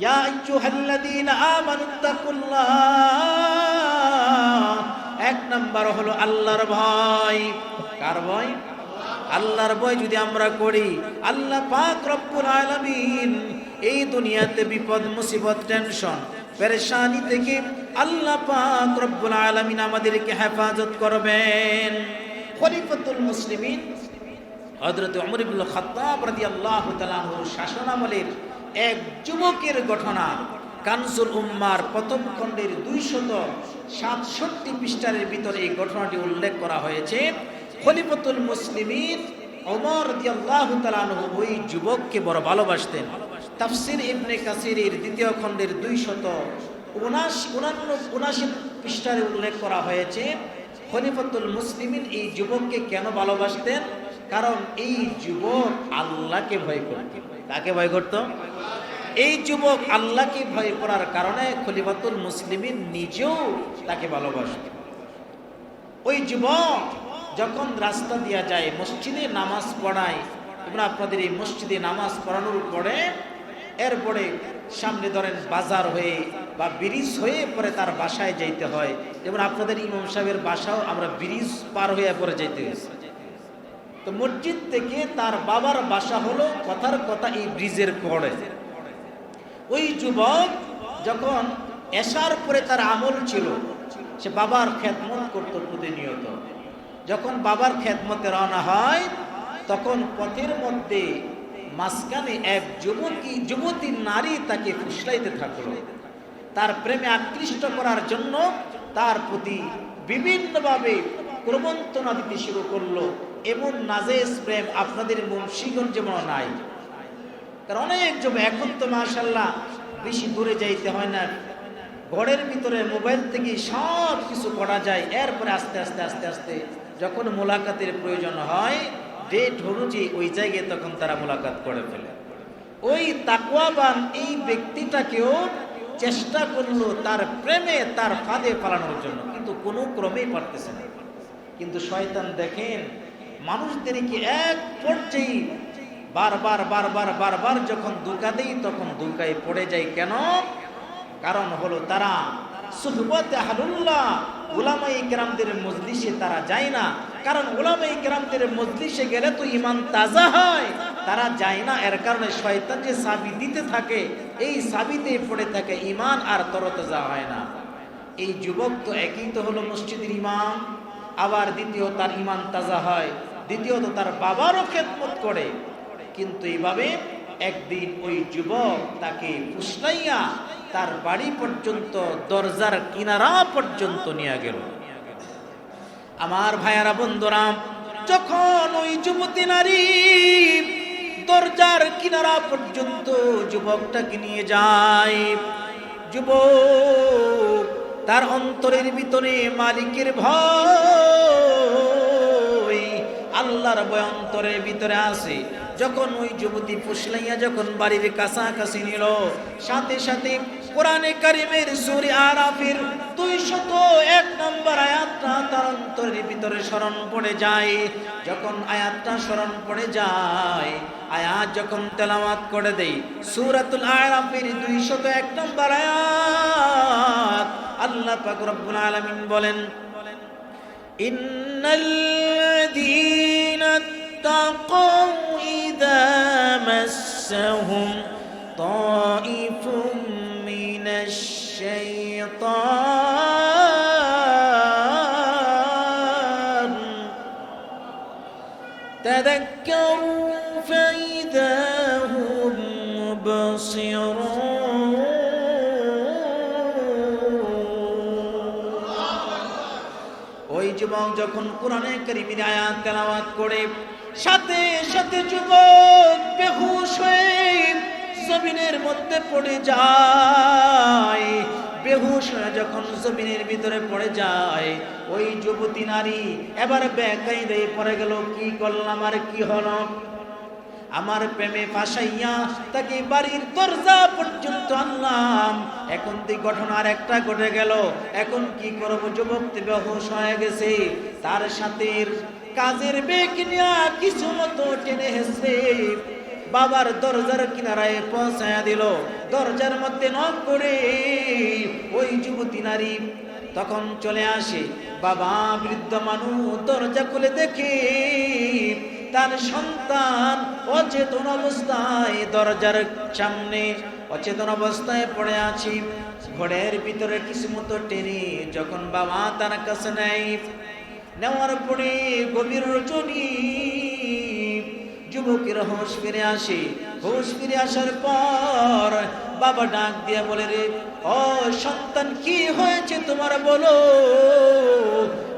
ইয়া আইয়ুহাল্লাযীনা আমানুত্তাকুল্লাহ এক নাম্বার হলো আল্লাহর ভয়। কার ভয়? আল্লাহর ভয় যদি আমরা করি, আল্লাহ পাক রব্বুল আলামিন এই দুনিয়াতে বিপদ, মুসিবত, টেনশন, পেরেশানি থেকে আল্লাহ পাক রব্বুল আলামিন আমাদেরকে হেফাজত করবেন। খলিফাতুল মুসলিমিন হযরত ওমর ইবনে খাত্তাব রাদিয়াল্লাহু তাআলার শাসনামলের এক যুবকের ঘটনা। কানজুল উম্মার প্রথম খণ্ডের দুইশত সাতষট্টি পৃষ্ঠারের ভিতরে এই ঘটনাটি উল্লেখ করা হয়েছে। খলিফতুল মুসলিমিন ওমর রাদিয়াল্লাহু তাআলা ওই যুবককে বড় ভালোবাসতেন। তাফসির ইবনে কাসিরের দ্বিতীয় খণ্ডের দুইশত উনাশি, উনান্ন, উনাশি পৃষ্ঠারে উল্লেখ করা হয়েছে। খলিফতুল মুসলিমিন এই যুবককে কেন ভালোবাসতেন? কারণ এই যুবক আল্লাহকে ভয় করত। তাকে ভয় করত? এই যুবক আল্লাহকে ভয় করার কারণে খলিফাতুল মুসলিমিন নিজেও তাকে ভালোবাসত। ওই যুবক যখন রাস্তা দিয়া যায়, মসজিদে নামাজ পড়ায়, এবং আপনাদের এই মসজিদে নামাজ পড়ানোর পরে এরপরে সামনে ধরেন বাজার হয়ে বা ব্রিজ হয়ে পরে তার বাসায় যাইতে হয় যেমন আপনাদের ইমাম সাহেবের বাসাও আমরা ব্রিজ পার হয়ে পরে যাইতে হয়েছে তো মসজিদ থেকে তার বাবার বাসা হলো কথার কথা এই ব্রিজের পরে ওই যুবক যখন এসার পরে তার আমল ছিল, সে বাবার খেদমত করতো প্রতিনিয়ত। যখন বাবার খেদমতে রওনা হয়, তখন পথের মধ্যে মাঝখানে এক যুবতী যুবতী নারী তাকে ফুসলাইতে থাকল। তার প্রেমে আকৃষ্ট করার জন্য তার প্রতি বিভিন্নভাবে প্রবন্তনা দিতে শুরু করল। এমন নাজেজ প্রেম আপনাদের মুন্সিগঞ্জ যেমন নাই। কারণ অনেক জমি। এখন তো মাশাল্লাহ বেশি দূরে যাইতে হয় না। ঘরের ভিতরে মোবাইল থেকে সব কিছু করা যায়। এরপরে আস্তে আস্তে আস্তে আস্তে যখন মোলাকাতের প্রয়োজন হয় ডেট অনুযায়ী ওই জায়গায় তখন তারা মোলাকাত করে ফেলে। ওই তাকুয়াবান এই ব্যক্তিটাকেও চেষ্টা করল তার প্রেমে, তার ফাঁদে পালানোর জন্য। কিন্তু কোনো ক্রমেই পারতেছে না। কিন্তু শয়তান দেখেন, মানুষদেরকে এক পর্যায়ে বারবার বারবার বারবার যখন দুকা দেই, তখন দুকায় পড়ে যায় কেন? কারণ হলো তারা সুহবতে হালুল্লাহ উলামাই কেরামদের মজলিসে তারা যায় না। কারণ উলামাই কেরামদের মজলিসে গেলে তো ইমান তাজা হয়। তারা যায় না, এর কারণে শয়তান যে সাবি দিতে থাকে। এই সাবিতে পড়ে থাকে ইমান আর তরতাজা হয় না। এই যুবক তো একই তো হলো মসজিদের ইমাম আবার দ্বিতীয় তার ইমান তাজা হয়। দ্বিতীয়ত তার বাবারও খেদমত করে। কিন্তু এইভাবে একদিন ওই যুবক তাকে ফুসলাইয়া তার বাড়ি পর্যন্ত, দরজার কিনারা পর্যন্ত নিয়ে গেল। আমার ভাইয়ারা, বন্ধুরা, যখন ওই যুবতী নারী দরজার কিনারা পর্যন্ত যুবকটাকে নিয়ে যায়, যুবক তার অন্তরের ভিতরে মালিকের ভয়, আল্লাহর ভয় অন্তরের ভিতরে আসে। যখন ওই যুবতী ফুসলাইয়া যখন বাড়ির কাছাকাছি নিল, সাথে সাথে কোরআনে কারিমের সুরি আরাফের দুই শত এক নম্বর আয়াতটা তার অন্তরের ভিতরে স্মরণ পড়ে যায়। যখন আয়াতটা স্মরণ পড়ে যায়, আয়াত যখন তেলাওয়াত করে দেই সুরাতুল আরাফের দুই শত এক নম্বর আয়াত আল্লাহ পাক রব্বুল আলামিন বলেন ইন্নাল্লাযীনা اتقوا إذا مسهم طائف من الشيطان. تذكروا فإذا هم مبصرون. যুবক যখন কোরআনে কারিমের আয়াত, তেলাওয়াত করে, সাথে সাথে যুবক বেহুশ হয়ে জমিনের মধ্যে পড়ে যায়। বেহুশ হয়ে যখন জমিনের ভিতরে পড়ে যায়, ওই যুবতী নারী এবার বেকাই দিয়ে পড়ে গেল, কি করলাম আর কি হলো? আমার প্রেমে ফাঁসাইয়া তাকে বাড়ির দরজা পর্যন্ত আনলাম। এখন তুই ঘটনা আর একটা ঘটে গেল, এখন কি করব? যুবক বেহুশ হয়ে গেছে। তার সাথে কাজের বেগ নিয়ে কিছু মতো টেনে হেসে বাবার দরজার কিনারায় পৌঁছায়া দিল। দরজার মধ্যে নক করে ওই যুবতী নারী তখন চলে আসে। বাবা বৃদ্ধ মানুষ দরজা খুলে দেখে তার সন্তান অচেতন অবস্থায় দরজার সামনে অচেতন অবস্থায় পড়ে আছি। ঘরের ভিতরে কিছু মতো টেনে যখন বাবা তার কাছে নেয়, নেওয়ার পরে গভীর রজনী যুবকের হোশ ফিরে আসে। হোশ ফিরে আসার পর বাবা ডাক দিয়ে বলে, রে, ও সন্তান, কি হয়েছে তোমার বলো?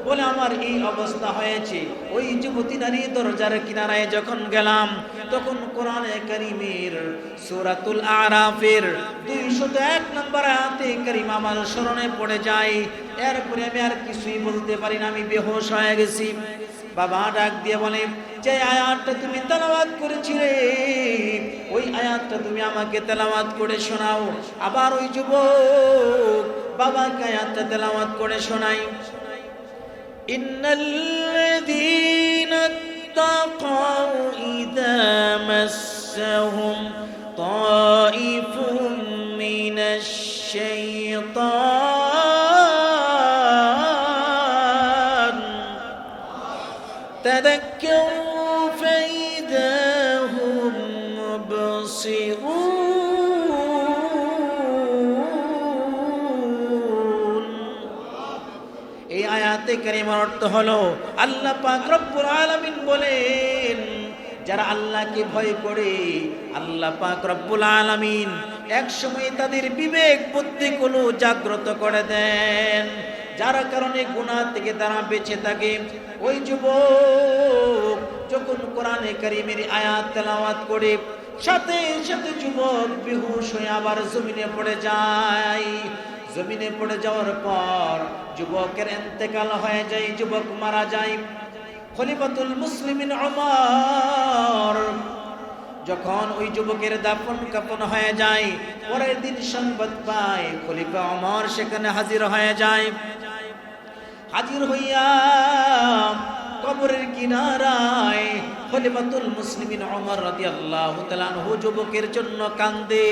বলে আমার এই অবস্থা হয়েছে। ওই যুবতী নারী দরজার কিনারায় যখন গেলাম, তখন কোরআনে করিমের সুরাতুল আরাফের দুইশত এক নম্বর আয়াতে করিম আমার স্মরণে পড়ে যায়। এরপরে আমি আর কিছুই বলতে পারি না, আমি বেহোশ হয়ে গেছি। বাবা ডাক দিয়ে বলে, যে আয়াতটা তুমি তেলাওয়াত করেছিলে, ওই আয়াতটা তুমি আমাকে তেলাওয়াত করে শোনাও। আবার ওই যুবক বাবাকে আয়াতটা তেলাওয়াত করে শোনাই إن الذين اتقوا إذا مسهم طائف من الشيطان আয়াতে কারিমার অর্থ হলো, আল্লাহ পাক রব্বুল আলামিন বলেন, যারা আল্লাহকে ভয় করে, আল্লাহ পাক রব্বুল আলামিন এক সময় তাদের বিবেক, বুদ্ধিগুলো জাগ্রত করে দেন। যার কারণে গুনাহ থেকে তারা বেঁচে থাকে। ওই যুবক যখন কোরআনে কারিমের আয়াত তেলাওয়াত করে, সাথে সাথে যুবক বেহুশ হয়ে আবার জমিনে পড়ে যায়। জমিনে পড়ে যাওয়ার পর যুবকের এন্তেকাল হয়ে যায়, যুবক মারা যায়। খলিফাতুল মুসলিমিন ওমর যখন ওই যুবকের দাফন কাপন হয়ে যায়, পরের দিন সংবাদ পায়, খলিফা অমর সেখানে হাজির হয়ে যায়। হাজির হইয়া কবরের কিনারায় খলিফাতুল মুসলিমিন রাদিয়াল্লাহু তাআলা আনহু যুবকের জন্য কান্দে।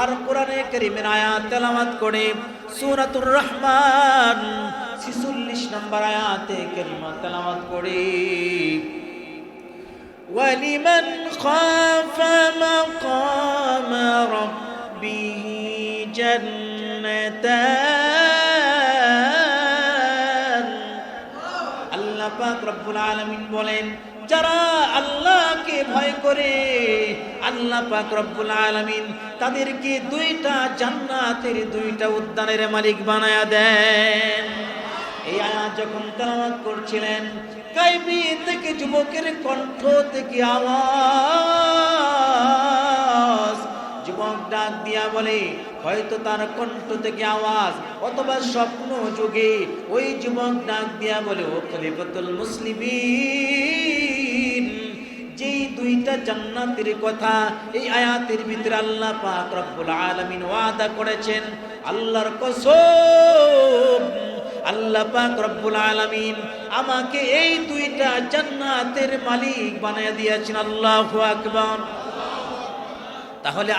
আর কোরআনে কারীমের আয়াত তেলাওয়াত করে সূরাতুর রহমান 46 নম্বর আয়াতে কারিমা তেলাওয়াত করে ولمن خاف مقام ربه جنتان আল্লাহ পাক রব্বুল আলামিন বলেন যারা আল্লাহকে ভয় করে আল্লাহ পাক রব্বুল আলামিন তাদেরকে দুইটা জান্নাতের দুইটা উদ্যানের মালিক বানায়া দেন। এই আয়াত যখন তেলাওয়াত করছিলেন গাইবি থেকে যুবকের কণ্ঠ থেকে আওয়াজ, যুবক ডাক দিয়া বলে, হয়তো তার কণ্ঠ থেকে আওয়াজ অথবা স্বপ্ন যুগে ওই যুবক ডাক দিয়া বলে, ও খলিফাতুল মুসলিমিন যেই দুইটা জান্নাতের কথা এই আয়াতের ভিতরে আল্লাহ পাক রব্বুল আলামিন ওয়াদা করেছেন, আল্লাহর কসম, আল্লাহ পাক রব্বুল আলামিন আমাকে এই দুইটা জান্নাতের মালিক বানিয়ে দিয়েছেন, আল্লাহু আকবার। তাহলে